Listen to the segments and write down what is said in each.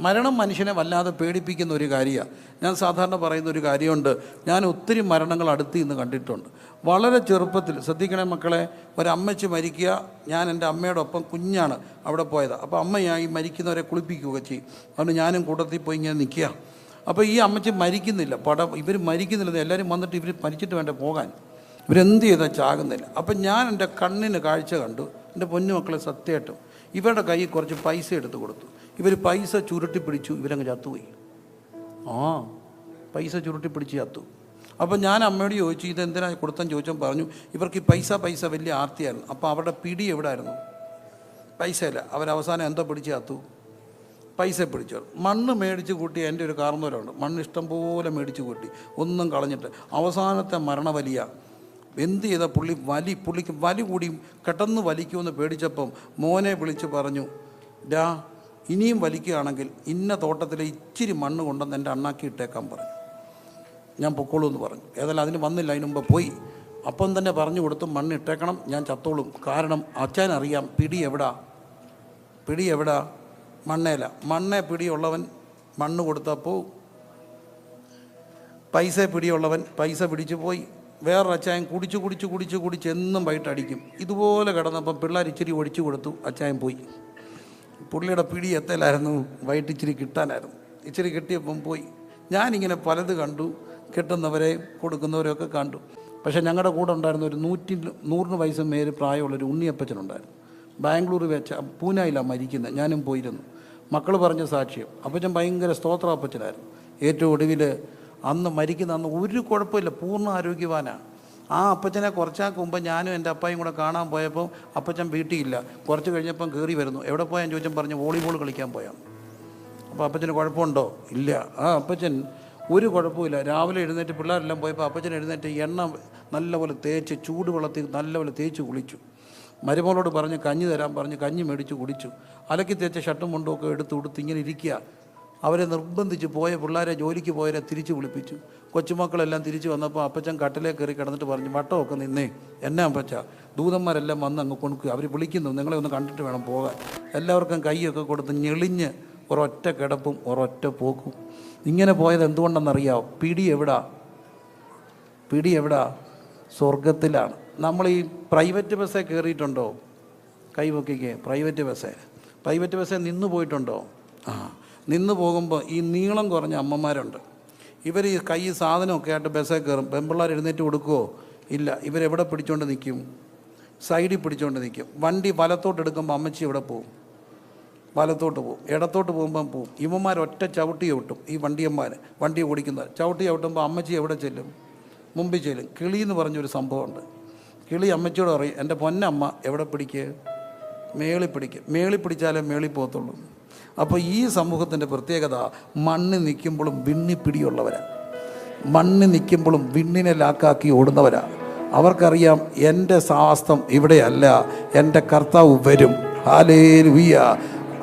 മരണം മനുഷ്യനെ വല്ലാതെ പേടിപ്പിക്കുന്ന ഒരു കാര്യമാണ് ഞാൻ സാധാരണ പറയുന്ന ഒരു കാര്യമുണ്ട്. ഞാൻ ഒത്തിരി മരണങ്ങൾ അടുത്ത് നിന്ന് കണ്ടിട്ടുണ്ട്. വളരെ ചെറുപ്പത്തിൽ ശ്രദ്ധിക്കണേ മക്കളെ ഒരമ്മച്ച് മരിക്കുക ഞാൻ എന്റെ അമ്മയോടൊപ്പം കുഞ്ഞാണ് അവിടെ പോയത്. അപ്പോൾ അമ്മയായി മരിക്കുന്നവരെ കുളിപ്പിക്കുകയൊക്കെ ചെയ്യും. അതുകൊണ്ട് ഞാനും കൂട്ടത്തിൽ പോയി ഇങ്ങനെ നിൽക്കുക. അപ്പോൾ ഈ അമ്മച്ചി മരിക്കുന്നില്ല. പട ഇവർ മരിക്കുന്നില്ല എല്ലാവരും വന്നിട്ട് ഇവർ മരിച്ചിട്ട് വേണ്ട പോകാൻ? ഇവരെന്ത് ചെയ്താൽ ചാകുന്നില്ല. അപ്പം ഞാൻ എന്റെ കണ്ണിന് കാഴ്ച കണ്ടു. എന്റെ പൊന്നു മക്കളെ സത്യമായിട്ടും ഇവരുടെ കയ്യിൽ കുറച്ച് പൈസ എടുത്ത് കൊടുത്തു. ഇവർ പൈസ ചുരുട്ടി പിടിച്ചു ഇവരങ്ങ് ചത്തുപോയി. ആ പൈസ ചുരുട്ടി പിടിച്ച് ചത്തു. അപ്പം ഞാൻ അമ്മയോട് ചോദിച്ചു ഇതെന്തിനാ കൊടുത്തെന്ന് ചോദിച്ചാൽ പറഞ്ഞു ഇവർക്ക് ഈ പൈസ പൈസ വലിയ ആർത്തിയായിരുന്നു. അപ്പോൾ അവരുടെ പിടി എവിടെ ആയിരുന്നു പൈസയില്ല. അവരവസാനം എന്തോ പിടിച്ച് ചത്തു. പൈസ പിടിച്ചു. മണ്ണ് മേടിച്ച് കൂട്ടി എന്റെ ഒരു കാർന്നവരുണ്ട് മണ്ണ് ഇഷ്ടം പോലെ മേടിച്ച് കൂട്ടി. ഒന്നും കളഞ്ഞിട്ട്. അവസാനത്തെ മരണവലിയ. എന്ത് ചെയ്ത പുള്ളി? വലി പുള്ളിക്ക് വലി കൂടിയും പെട്ടെന്ന് വലിക്കുമെന്ന് പേടിച്ചപ്പം മോനെ വിളിച്ച് പറഞ്ഞു ഡാ ഇനിയും വലിക്കുകയാണെങ്കിൽ ഇന്ന തോട്ടത്തിലെ ഇച്ചിരി മണ്ണ് കൊണ്ടുവന്ന് എന്റെ അണ്ണാക്കി ഇട്ടേക്കാൻ പറഞ്ഞു. ഞാൻ പൊക്കോളൂ എന്ന് പറഞ്ഞു. ഏതായാലും അതിന് വന്നില്ല അതിന് മുമ്പ് പോയി. അപ്പം തന്നെ പറഞ്ഞു കൊടുത്തു മണ്ണ് ഇട്ടേക്കണം ഞാൻ ചത്തോളും. കാരണം അച്ഛൻ അറിയാം പിടി എവിടാ? പിടി എവിടാ? മണ്ണേല. മണ്ണേ പിടിയുള്ളവൻ മണ്ണ് കൊടുത്തപ്പോൾ പൈസ പിടിയുള്ളവൻ പൈസ പിടിച്ചു പോയി. വേറൊരു അച്ചായൻ കുടിച്ച് കുടിച്ച് കുടിച്ച് കുടിച്ച് എന്നും വൈകിട്ട് അടിക്കും ഇതുപോലെ കിടന്നപ്പം പിള്ളേർ ഇച്ചിരി ഒഴിച്ചു കൊടുത്തു അച്ചായൻ പോയി. പുള്ളിയുടെ പിടി എത്തലായിരുന്നു വൈകിട്ട് ഇച്ചിരി കിട്ടാനായിരുന്നു. ഇച്ചിരി കിട്ടിയപ്പം പോയി. ഞാനിങ്ങനെ പലത് കണ്ടു കിട്ടുന്നവരെ കൊടുക്കുന്നവരെയൊക്കെ കണ്ടു. പക്ഷേ ഞങ്ങളുടെ കൂടെ ഉണ്ടായിരുന്ന ഒരു നൂറ്റി നൂറിന് വയസ്സ് മേര് പ്രായമുള്ളൊരു ഉണ്ണിയപ്പച്ചനുണ്ടായിരുന്നു. ബാംഗ്ലൂർ വെച്ച പൂനായിലാണ് മരിക്കുന്നത് ഞാനും പോയിരുന്നു. മക്കൾ പറഞ്ഞ സാക്ഷ്യം അപ്പച്ചൻ ഭയങ്കര സ്തോത്ര അപ്പച്ചനായിരുന്നു ഏറ്റവും ഒടുവിൽ അന്ന് മരിക്കുന്ന അന്ന് ഒരു കുഴപ്പമില്ല പൂർണ ആരോഗ്യവാനാണ്. ആ അപ്പച്ചനെ കുറച്ചാൽക്ക് മുമ്പ് ഞാനും എന്റെ അപ്പായും കൂടെ കാണാൻ പോയപ്പോൾ അപ്പച്ചൻ വീട്ടിയില്ല. കുറച്ച് കഴിഞ്ഞപ്പം കയറി വരുന്നു. എവിടെ പോയാൻ ചോദിച്ചാൽ പറഞ്ഞു വോളിബോൾ കളിക്കാൻ പോയാൽ അപ്പോൾ അപ്പച്ചന് കുഴപ്പമുണ്ടോ? ഇല്ല. ആ അപ്പച്ചൻ ഒരു കുഴപ്പമില്ല രാവിലെ എഴുന്നേറ്റ് പിള്ളേരെല്ലാം പോയപ്പോൾ അപ്പച്ചൻ എഴുന്നേറ്റ് എണ്ണ നല്ലപോലെ തേച്ച് ചൂടുവെള്ളത്തിൽ നല്ലപോലെ തേച്ച് കുളിച്ചു. മരുമോളോട് പറഞ്ഞ് കഞ്ഞി തരാൻ പറഞ്ഞ് കഞ്ഞി മേടിച്ച് കുടിച്ചു. അലക്കി തേച്ച ഷട്ടും മുണ്ടും ഒക്കെ എടുത്ത് കൊടുത്ത് ഇങ്ങനെ ഇരിക്കുക. അവരെ നിർബന്ധിച്ച് പോയ പിള്ളേരെ ജോലിക്ക് പോയവരെ തിരിച്ചു വിളിപ്പിച്ചു. കൊച്ചുമക്കളെല്ലാം തിരിച്ചു വന്നപ്പോൾ അപ്പച്ചൻ കട്ടിലേ കയറി കിടന്നിട്ട് പറഞ്ഞു വട്ടമൊക്കെ നിന്നേ എന്നെ അപ്പച്ച ദൂതന്മാരെല്ലാം വന്ന് അങ്ങ് കൊടുക്കുക അവർ വിളിക്കുന്നു നിങ്ങളെ ഒന്ന് കണ്ടിട്ട് വേണം പോകാൻ. എല്ലാവർക്കും കൈയൊക്കെ കൊടുത്ത് ഞെളിഞ്ഞ് ഒരൊറ്റ കിടപ്പും ഒരൊറ്റ പോക്കും. ഇങ്ങനെ പോയത് എന്തുകൊണ്ടെന്നറിയാം പിടി എവിടാ? പിടി എവിടാ? സ്വർഗത്തിലാണ് നമ്മൾ ഈ പ്രൈവറ്റ് ബസ്സേ കയറിയിട്ടുണ്ടോ കൈവക്കിക്ക് പ്രൈവറ്റ് ബസ്സേ. പ്രൈവറ്റ് ബസ്സേ നിന്ന് പോയിട്ടുണ്ടോ? ആ. നിന്ന് പോകുമ്പോൾ ഈ നീളം കുറഞ്ഞ അമ്മമാരുണ്ട്. ഇവർ ഈ കൈ സാധനമൊക്കെ ആയിട്ട് ബസ്സേ കയറും. പെമ്പിള്ളേർ എഴുന്നേറ്റ് കൊടുക്കുമോ ഇല്ല. ഇവരെവിടെ പിടിച്ചോണ്ട് നിൽക്കും സൈഡിൽ പിടിച്ചോണ്ട് നിൽക്കും വണ്ടി വലത്തോട്ട് എടുക്കുമ്പോൾ അമ്മച്ചി ഇവിടെ പോവും. വലത്തോട്ട് പോവും. ഇടത്തോട്ട് പോകുമ്പം പോവും. ഇവന്മാർ ഒറ്റ ചവിട്ടി ചവിട്ടും. ഈ വണ്ടിയന്മാർ വണ്ടി ഓടിക്കുന്ന ചവിട്ടി ചവിട്ടുമ്പോൾ അമ്മച്ചി എവിടെ ചെല്ലും? മുമ്പിൽ ചെല്ലും. കിളി എന്ന് പറഞ്ഞൊരു സംഭവമുണ്ട്. കിളി അമ്മച്ചിയോട് പറയും എന്റെ പൊന്നമ്മ എവിടെ പിടിക്കുക മേളി പിടിക്കുക മേളി പിടിച്ചാലേ മേളി പോകത്തുള്ളൂ. അപ്പോൾ ഈ സമൂഹത്തിന്റെ പ്രത്യേകത മണ്ണ് നിൽക്കുമ്പോഴും വിണ്ണിപ്പിടിയുള്ളവരാണ് മണ്ണ് നിൽക്കുമ്പോഴും വിണ്ണിനെ ലാക്കാക്കി ഓടുന്നവരാണ് അവർക്കറിയാം എന്റെ സാസ്തം ഇവിടെയല്ല എന്റെ കർത്താവ് വരും. ഹാലേ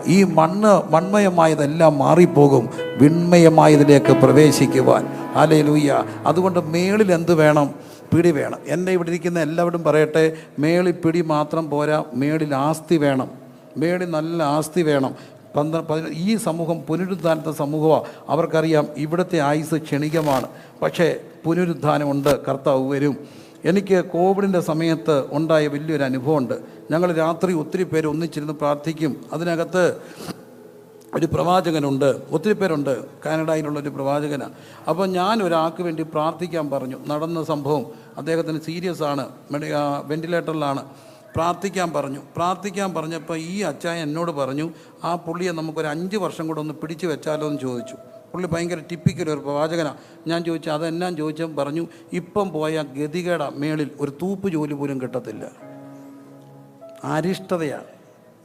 ഈ മണ്ണ് മൺമയമായതെല്ലാം മാറിപ്പോകും വിൺമയമായതിലേക്ക് പ്രവേശിക്കുവാൻ. ഹാലേലുയ്യ അതുകൊണ്ട് മേളിൽ എന്ത് വേണം? പിടി വേണം. എന്റെ ഇവിടെ ഇരിക്കുന്ന എല്ലാവരും പറയട്ടെ മേളിൽ പിടി മാത്രം പോരാ മേളിൽ ആസ്തി വേണം. മേളിൽ നല്ല ആസ്തി വേണം. പന്ത്ര ഈ സമൂഹം പുനരുദ്ധാനത്തെ സമൂഹമാണ് അവർക്കറിയാം ഇവിടുത്തെ ആയുസ് ക്ഷണികമാണ്. പക്ഷേ പുനരുദ്ധാനമുണ്ട് കർത്താവ് വരും. എനിക്ക് കോവിഡിന്റെ സമയത്ത് ഉണ്ടായ വലിയൊരു അനുഭവമുണ്ട്. ഞങ്ങൾ രാത്രി ഒത്തിരി പേര് ഒന്നിച്ചിരുന്ന് പ്രാർത്ഥിക്കും. അതിനകത്ത് ഒരു പ്രവാചകനുണ്ട്. ഒത്തിരി പേരുണ്ട്. കാനഡയിലുള്ള ഒരു പ്രവാചകനാണ് അപ്പോൾ ഞാൻ ഒരാൾക്ക് വേണ്ടി പ്രാർത്ഥിക്കാൻ പറഞ്ഞു. നടന്ന സംഭവം അദ്ദേഹത്തിന് സീരിയസ് ആണ്. വെന്റിലേറ്ററിലാണ്. പ്രാർത്ഥിക്കാൻ പറഞ്ഞു. പ്രാർത്ഥിക്കാൻ പറഞ്ഞപ്പോൾ ഈ അച്ചായൻ എന്നോട് പറഞ്ഞു ആ പുള്ളിയെ നമുക്കൊരു അഞ്ച് വർഷം കൂടെ ഒന്ന് പിടിച്ചു വെച്ചാലോ എന്ന് ചോദിച്ചു. പുള്ളി ഭയങ്കര ടിപ്പിക്കൽ ഒരു പ്രവാചകനാണ് ഞാൻ ചോദിച്ചു അതെല്ലാം ചോദിച്ചപ്പോൾ പറഞ്ഞു ഇപ്പം പോയ ഗതികേട മേളിൽ ഒരു തൂപ്പ് ജോലി പോലും കിട്ടത്തില്ല. അരിഷ്ടതയാണ്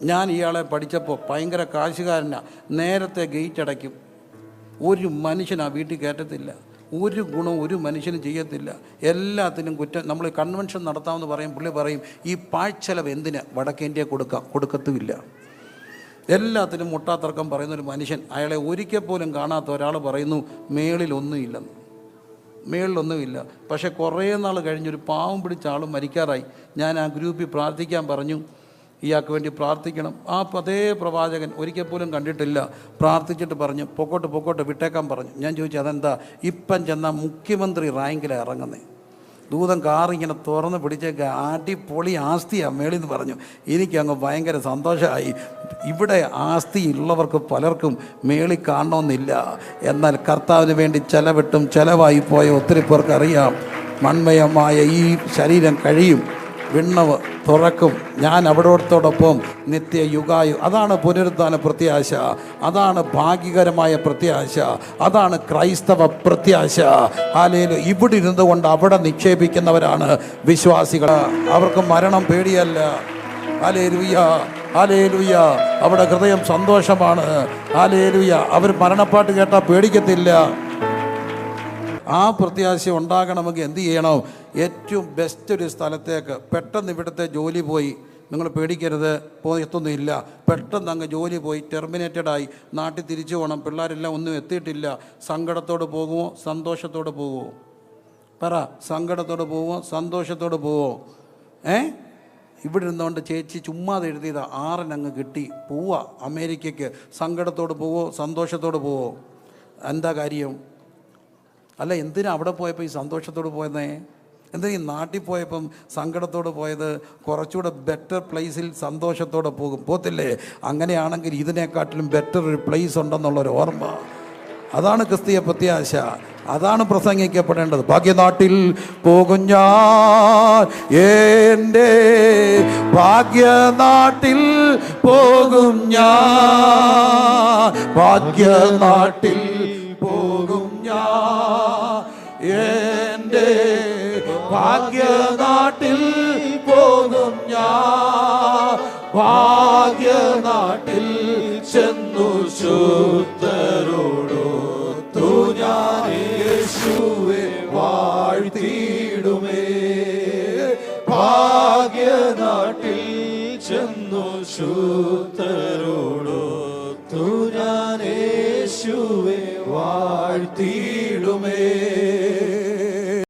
ഞാൻ ഇയാളെ പഠിച്ചപ്പോൾ ഭയങ്കര കാശുകാരനാണ് നേരത്തെ ഗേറ്റ് അടയ്ക്കും. ഒരു മനുഷ്യനാണ് വീട്ടിൽ കയറ്റത്തില്ല. ഒരു ഗുണവും ഒരു മനുഷ്യനും ചെയ്യത്തില്ല. എല്ലാത്തിനും കുറ്റം. നമ്മൾ കൺവെൻഷൻ നടത്താമെന്ന് പറയും പുള്ളി പറയും ഈ പാഴ്ചെലവ് എന്തിന്? വടക്കേന്ത്യ കൊടുക്കാം കൊടുക്കത്തുമില്ല. എല്ലാത്തിനും മുട്ടാത്തർക്കം പറയുന്ന ഒരു മനുഷ്യൻ അയാളെ ഒരിക്കൽ പോലും കാണാത്ത ഒരാൾ പറയുന്നു മേളിലൊന്നുമില്ലെന്ന് മേളിലൊന്നുമില്ല പക്ഷേ കുറേ നാൾ കഴിഞ്ഞൊരു പാവം പിടിച്ച ആൾ മരിക്കാറായി. ഞാൻ ആ ഗ്രൂപ്പിൽ പ്രാർത്ഥിക്കാൻ പറഞ്ഞു. ഇയാൾക്ക് വേണ്ടി പ്രാർത്ഥിക്കണം. ആ അതേ പ്രവാചകൻ ഒരിക്കൽ പോലും കണ്ടിട്ടില്ല. പ്രാർത്ഥിച്ചിട്ട് പറഞ്ഞു പൊക്കോട്ട് പൊക്കോട്ട് വിട്ടേക്കാൻ പറഞ്ഞു. ഞാൻ ചോദിച്ചു അതെന്താ? ഇപ്പം ചെന്ന മുഖ്യമന്ത്രി റാങ്കിലാണ് ഇറങ്ങുന്നത് ദൂതം കാറിങ്ങനെ തുറന്ന് പിടിച്ചേക്ക് അടിപൊളി ആസ്തിയാണ് മേളിന്ന് പറഞ്ഞു. എനിക്കങ്ങ് ഭയങ്കര സന്തോഷമായി ഇവിടെ ആസ്തി ഉള്ളവർക്ക് പലർക്കും മേളി കാണണമെന്നില്ല. എന്നാൽ കർത്താവിന് വേണ്ടി ചെലവിട്ടും ചെലവായി പോയ ഒത്തിരി പേർക്കറിയാം. മൺമയമായ ഈ ശരീരം കഴിയും. വിണ്ണവ് തുറക്കും. ഞാൻ അവിടത്തോടൊപ്പം നിത്യ യുഗായു. അതാണ് പുനരുദ്ധാന പ്രത്യാശ. അതാണ് ഭാഗികരമായ പ്രത്യാശ. അതാണ് ക്രൈസ്തവ പ്രത്യാശ. ആലയിൽ ഇവിടെ ഇരുന്നു കൊണ്ട് അവിടെ നിക്ഷേപിക്കുന്നവരാണ് വിശ്വാസികൾ. അവർക്ക് മരണം പേടിയല്ല. ആലേലുയ്യ ആലേലുയ്യ അവിടെ ഹൃദയം സന്തോഷമാണ്. ആലേലുയ്യ അവർ മരണപ്പാട്ട് കേട്ടാൽ പേടിക്കത്തില്ല. ആ പ്രത്യാശ ഉണ്ടാകണമെങ്കിൽ എന്ത് ചെയ്യണം? ഏറ്റവും ബെസ്റ്റ് ഒരു സ്ഥലത്തേക്ക് പെട്ടെന്ന് ഇവിടുത്തെ ജോലി പോയി. നിങ്ങൾ പേടിക്കരുത് പോയത്തൊന്നുമില്ല. പെട്ടെന്ന് അങ്ങ് ജോലി പോയി ടെർമിനേറ്റഡ് ആയി. നാട്ടിൽ തിരിച്ചു പോകണം പിള്ളേരെല്ലാം ഒന്നും എത്തിയിട്ടില്ല. സങ്കടത്തോട് പോകുമോ സന്തോഷത്തോട് പോകുമോ പറ സങ്കടത്തോട് പോവോ സന്തോഷത്തോട് പോവോ ഏ? ഇവിടെ ഇരുന്നുകൊണ്ട് ചേച്ചി ചുമ്മാതെ എഴുതിയത്. ആറിനങ്ങ് കിട്ടി. പോവാ അമേരിക്കയ്ക്ക്. സങ്കടത്തോട് പോവോ? സന്തോഷത്തോട് പോവോ? എന്താ കാര്യം? അല്ല എന്തിനാ അവിടെ പോയപ്പോൾ ഈ സന്തോഷത്തോട് പോയെന്നേ എന്തിനാ ഈ നാട്ടിൽ പോയപ്പം സങ്കടത്തോട് പോയത്? കുറച്ചുകൂടെ ബെറ്റർ പ്ലേസിൽ സന്തോഷത്തോടെ പോകും. പോത്തില്ലേ? അങ്ങനെയാണെങ്കിൽ ഇതിനെക്കാട്ടിലും ബെറ്റർ ഒരു പ്ലേസ് ഉണ്ടെന്നുള്ളൊരു ഓർമ്മ. അതാണ് ക്രിസ്തീയ പ്രത്യാശ. അതാണ് പ്രസംഗിക്കപ്പെടേണ്ടത്. ഭാഗ്യനാട്ടിൽ പോകും ഞാൻ. എന്റെ ഭാഗ്യനാട്ടിൽ പോകും ഞാൻ. ഭാഗ്യനാട്ടിൽ പോകും ഞാൻ. ഭാഗ്യനാട്ടിൽ പോകും ഞാൻ. ഭാഗ്യനാട്ടിൽ ചെന്നു ശുദ്ധരോടൊത്തു ഞാൻ വാഴ്ത്തിയിടുമേ. ഭാഗ്യനാട്ടിൽ ചെന്നു ശുദ്ധരോടൊത്തു